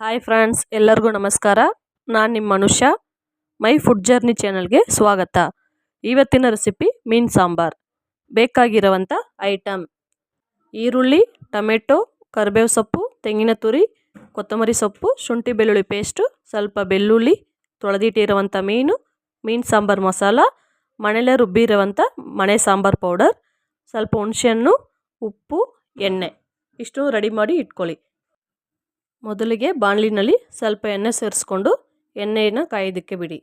Hi friends ಎಲ್ಲರಿಗೂ ನಮಸ್ಕಾರ. ನಾನು ನಿಮ್ಮ ಮನುಷ್ಯ. ಮೈ ಫುಡ್ ಜರ್ನಿ ಚಾನಲ್ಗೆ ಸ್ವಾಗತ. ಇವತ್ತಿನ ರೆಸಿಪಿ ಮೀನು ಸಾಂಬಾರ್. ಬೇಕಾಗಿರುವಂಥ ಐಟಮ್ ಈರುಳ್ಳಿ, ಟೊಮೆಟೊ, ಕರಿಬೇವು ಸೊಪ್ಪು, ತೆಂಗಿನ ತುರಿ, ಕೊತ್ತಂಬರಿ ಸೊಪ್ಪು, ಶುಂಠಿ ಬೆಳ್ಳುಳ್ಳಿ ಪೇಸ್ಟು, ಸ್ವಲ್ಪ ಬೆಳ್ಳುಳ್ಳಿ ತೊಳೆದಿಟ್ಟಿರುವಂಥ ಮೀನು ಮೀನು ಸಾಂಬಾರು ಮಸಾಲ ಮನೇಲೇ ರುಬ್ಬಿರುವಂಥ ಮನೆ ಸಾಂಬಾರು ಪೌಡರ್, ಸ್ವಲ್ಪ ಹುಣಸೆಹಣ್ಣು, ಉಪ್ಪು, ಎಣ್ಣೆ. ಇಷ್ಟು ರೆಡಿ ಮಾಡಿ ಇಟ್ಕೊಳ್ಳಿ. ಮೊದಲಿಗೆ ಬಾಣಲಿನಲ್ಲಿ ಸ್ವಲ್ಪ ಎಣ್ಣೆ ಸೇರಿಸ್ಕೊಂಡು ಎಣ್ಣೆಯನ್ನು ಕಾಯೋದಕ್ಕೆ ಬಿಡಿ.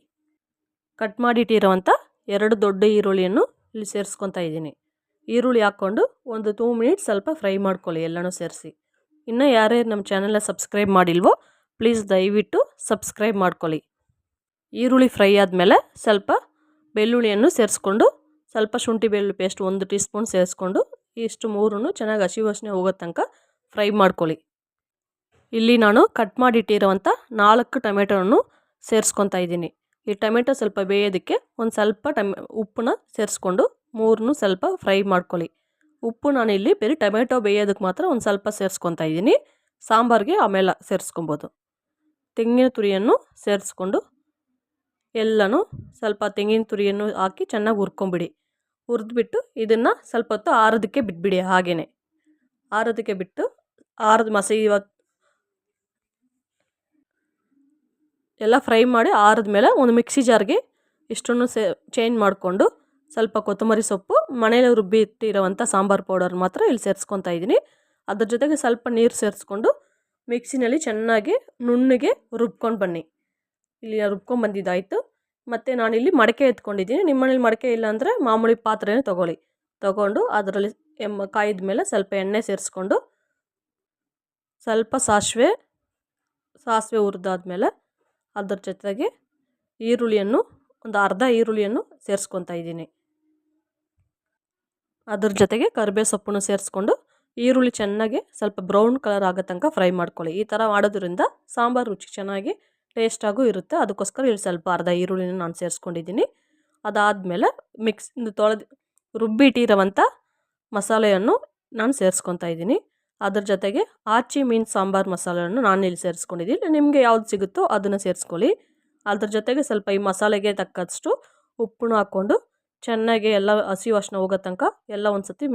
ಕಟ್ ಮಾಡಿಟ್ಟಿರೋವಂಥ ಎರಡು ದೊಡ್ಡ ಈರುಳ್ಳಿಯನ್ನು ಇಲ್ಲಿ ಸೇರಿಸ್ಕೊತಾ ಇದ್ದೀನಿ. ಈರುಳ್ಳಿ ಹಾಕ್ಕೊಂಡು ಒಂದು ಟೂ ಮಿನಿಟ್ ಸ್ವಲ್ಪ ಫ್ರೈ ಮಾಡ್ಕೊಳ್ಳಿ ಎಲ್ಲನೂ ಸೇರಿಸಿ. ಇನ್ನು ಯಾರ್ಯಾರು ನಮ್ಮ ಚಾನಲ್ನ ಸಬ್ಸ್ಕ್ರೈಬ್ ಮಾಡಿಲ್ವೋ ಪ್ಲೀಸ್ ದಯವಿಟ್ಟು ಸಬ್ಸ್ಕ್ರೈಬ್ ಮಾಡ್ಕೊಳ್ಳಿ. ಈರುಳ್ಳಿ ಫ್ರೈ ಆದಮೇಲೆ ಸ್ವಲ್ಪ ಬೆಳ್ಳುಳ್ಳಿಯನ್ನು ಸೇರಿಸ್ಕೊಂಡು ಸ್ವಲ್ಪ ಶುಂಠಿ ಬೆಳ್ಳುಳ್ಳಿ ಪೇಸ್ಟ್ ಒಂದು ಟೀ ಸ್ಪೂನ್ ಸೇರಿಸ್ಕೊಂಡು ಇಷ್ಟು ಮೂರನ್ನು ಚೆನ್ನಾಗಿ ಹಸಿ ವಾಸನೆ ಹೋಗೋ ತನಕ ಫ್ರೈ ಮಾಡ್ಕೊಳ್ಳಿ. ಇಲ್ಲಿ ನಾನು ಕಟ್ ಮಾಡಿಟ್ಟಿರುವಂಥ ನಾಲ್ಕು ಟೊಮೆಟೊವನ್ನು ಸೇರಿಸ್ಕೊತಾ ಇದ್ದೀನಿ. ಈ ಟೊಮೆಟೊ ಸ್ವಲ್ಪ ಬೇಯೋದಕ್ಕೆ ಒಂದು ಸ್ವಲ್ಪ ಟಮೆ, ಉಪ್ಪನ್ನ ಸೇರಿಸ್ಕೊಂಡು ಮೂರನ್ನು ಸ್ವಲ್ಪ ಫ್ರೈ ಮಾಡ್ಕೊಳ್ಳಿ. ಉಪ್ಪು ನಾನು ಇಲ್ಲಿ ಬರೀ ಟೊಮೆಟೊ ಬೇಯೋದಕ್ಕೆ ಮಾತ್ರ ಒಂದು ಸ್ವಲ್ಪ ಸೇರಿಸ್ಕೊತಾ ಇದ್ದೀನಿ. ಸಾಂಬಾರಿಗೆ ಆಮೇಲೆ ಸೇರಿಸ್ಕೊಬೋದು. ತೆಂಗಿನ ತುರಿಯನ್ನು ಸೇರಿಸ್ಕೊಂಡು ಎಲ್ಲನೂ ಸ್ವಲ್ಪ ತೆಂಗಿನ ತುರಿಯನ್ನು ಹಾಕಿ ಚೆನ್ನಾಗಿ ಹುರ್ಕೊಂಬಿಡಿ. ಹುರಿದ್ಬಿಟ್ಟು ಇದನ್ನು ಸ್ವಲ್ಪ ಹೊತ್ತು ಆರೋದಕ್ಕೆ ಬಿಟ್ಬಿಡಿ ಹಾಗೆಯೇ ಆರೋದಕ್ಕೆ ಬಿಟ್ಟು ಆರದ ಮಸಿ ಎಲ್ಲ ಫ್ರೈ ಮಾಡಿ ಆರಿದ್ಮೇಲೆ ಒಂದು ಮಿಕ್ಸಿ ಜಾರ್ಗೆ ಇಷ್ಟನ್ನು ಸೇ ಚೇಂಜ್ ಮಾಡಿಕೊಂಡು ಸ್ವಲ್ಪ ಕೊತ್ತಂಬರಿ ಸೊಪ್ಪು ಮನೇಲಿ ರುಬ್ಬಿ ಇಟ್ಟಿರೋವಂಥ ಸಾಂಬಾರು ಪೌಡರ್ ಮಾತ್ರ ಇಲ್ಲಿ ಸೇರಿಸ್ಕೊತಾ ಇದ್ದೀನಿ. ಅದ್ರ ಜೊತೆಗೆ ಸ್ವಲ್ಪ ನೀರು ಸೇರಿಸ್ಕೊಂಡು ಮಿಕ್ಸಿನಲ್ಲಿ ಚೆನ್ನಾಗಿ ನುಣ್ಣಗೆ ರುಬ್ಕೊಂಡು ಬನ್ನಿ. ಇಲ್ಲಿ ರುಬ್ಕೊಂಡು ಬಂದಿದ್ದಾಯಿತು. ಮತ್ತು ನಾನಿಲ್ಲಿ ಮಡಕೆ ಎತ್ಕೊಂಡಿದ್ದೀನಿ. ನಿಮ್ಮ ಮನೇಲಿ ಮಡಕೆ ಇಲ್ಲ ಅಂದರೆ ಮಾಮೂಲಿ ಪಾತ್ರೆನೇ ತೊಗೊಳ್ಳಿ. ತೊಗೊಂಡು ಅದರಲ್ಲಿ ಎಮ್ಮ ಕಾಯಿದ ಮೇಲೆ ಸ್ವಲ್ಪ ಎಣ್ಣೆ ಸೇರಿಸ್ಕೊಂಡು ಸ್ವಲ್ಪ ಸಾಸಿವೆ ಸಾಸಿವೆ ಹುರಿದಾದ್ಮೇಲೆ ಅದ್ರ ಜೊತೆಗೆ ಈರುಳ್ಳಿಯನ್ನು, ಒಂದು ಅರ್ಧ ಈರುಳ್ಳಿಯನ್ನು ಸೇರಿಸ್ಕೊತಾ ಇದ್ದೀನಿ. ಅದ್ರ ಜೊತೆಗೆ ಕರಿಬೇವು ಸೊಪ್ಪನ್ನು ಸೇರಿಸ್ಕೊಂಡು ಈರುಳ್ಳಿ ಚೆನ್ನಾಗಿ ಸ್ವಲ್ಪ ಬ್ರೌನ್ ಕಲರ್ ಆಗೋ ತನಕ ಫ್ರೈ ಮಾಡ್ಕೊಳ್ಳಿ. ಈ ಥರ ಮಾಡೋದ್ರಿಂದ ಸಾಂಬಾರು ರುಚಿ ಚೆನ್ನಾಗಿ ಟೇಸ್ಟಾಗೂ ಇರುತ್ತೆ. ಅದಕ್ಕೋಸ್ಕರ ಇಲ್ಲಿ ಸ್ವಲ್ಪ ಅರ್ಧ ಈರುಳ್ಳಿನ ನಾನು ಸೇರಿಸ್ಕೊಂಡಿದ್ದೀನಿ. ಅದಾದಮೇಲೆ ಮಿಕ್ಸ್ ತೊಳೆದು ರುಬ್ಬಿಟ್ಟಿರುವಂಥ ಮಸಾಲೆಯನ್ನು ನಾನು ಸೇರಿಸ್ಕೊತಾ ಇದ್ದೀನಿ. ಅದ್ರ ಜೊತೆಗೆ ಆಚಿ ಮೀನು ಸಾಂಬಾರು ಮಸಾಲೆಯನ್ನು ನಾನು ಇಲ್ಲಿ ಸೇರಿಸ್ಕೊಂಡಿದ್ದೀನಿ. ನಿಮಗೆ ಯಾವ್ದು ಸಿಗುತ್ತೋ ಅದನ್ನು ಸೇರಿಸ್ಕೊಳ್ಳಿ. ಅದ್ರ ಜೊತೆಗೆ ಸ್ವಲ್ಪ ಈ ಮಸಾಲೆಗೆ ತಕ್ಕಷ್ಟು ಉಪ್ಪನ್ನು ಹಾಕ್ಕೊಂಡು ಚೆನ್ನಾಗಿ ಎಲ್ಲ ಹಸಿ ವಾಸನೆ ಹೋಗೋ ತನಕ ಎಲ್ಲ ಒಂದು ಸತಿ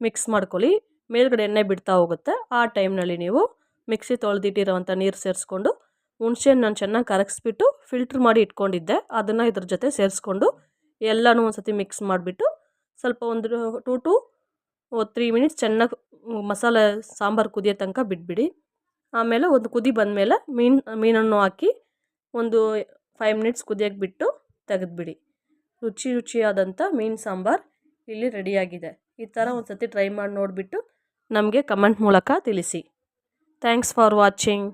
ಮಿಕ್ಸ್ ಮಾಡ್ಕೊಳ್ಳಿ. ಮೇಲ್ಗಡೆ ಎಣ್ಣೆ ಬಿಡ್ತಾ ಹೋಗುತ್ತೆ. ಆ ಟೈಮ್ನಲ್ಲಿ ನೀವು ಮಿಕ್ಸಿ ತೊಳೆದಿಟ್ಟಿರೋವಂಥ ನೀರು ಸೇರಿಸ್ಕೊಂಡು ಹುಣ್ಸೆಹಣ್ಣು ನಾನು ಚೆನ್ನಾಗಿ ಕರಗಿಸ್ಬಿಟ್ಟು ಫಿಲ್ಟ್ರ್ ಮಾಡಿ ಇಟ್ಕೊಂಡಿದ್ದೆ. ಅದನ್ನು ಇದ್ರ ಜೊತೆ ಸೇರಿಸ್ಕೊಂಡು ಎಲ್ಲನೂ ಒಂದು ಸತಿ ಮಿಕ್ಸ್ ಮಾಡಿಬಿಟ್ಟು ಸ್ವಲ್ಪ ಒಂದು ಟು ಟು, ತ್ರೀ ಮಿನಿಟ್ಸ್ ಚೆನ್ನಾಗಿ ಮಸಾಲೆ, ಸಾಂಬಾರು ಕುದಿಯೋ ತನಕ ಬಿಟ್ಬಿಡಿ. ಆಮೇಲೆ ಒಂದು ಕುದಿ ಬಂದಮೇಲೆ ಮೀನು, ಮೀನನ್ನು ಹಾಕಿ ಒಂದು ಫೈವ್ ಮಿನಿಟ್ಸ್ ಕುದಿಯೋಕ್ಕೆ ಬಿಟ್ಟು ತೆಗೆದುಬಿಡಿ. ರುಚಿ ರುಚಿಯಾದಂಥ ಮೀನು ಸಾಂಬಾರು ಇಲ್ಲಿ ರೆಡಿಯಾಗಿದೆ. ಈ ಥರ ಒಂದು ಸತಿ ಟ್ರೈ ಮಾಡಿ ನೋಡಿಬಿಟ್ಟು ನಮಗೆ ಕಮೆಂಟ್ ಮೂಲಕ ತಿಳಿಸಿ. Thanks for watching.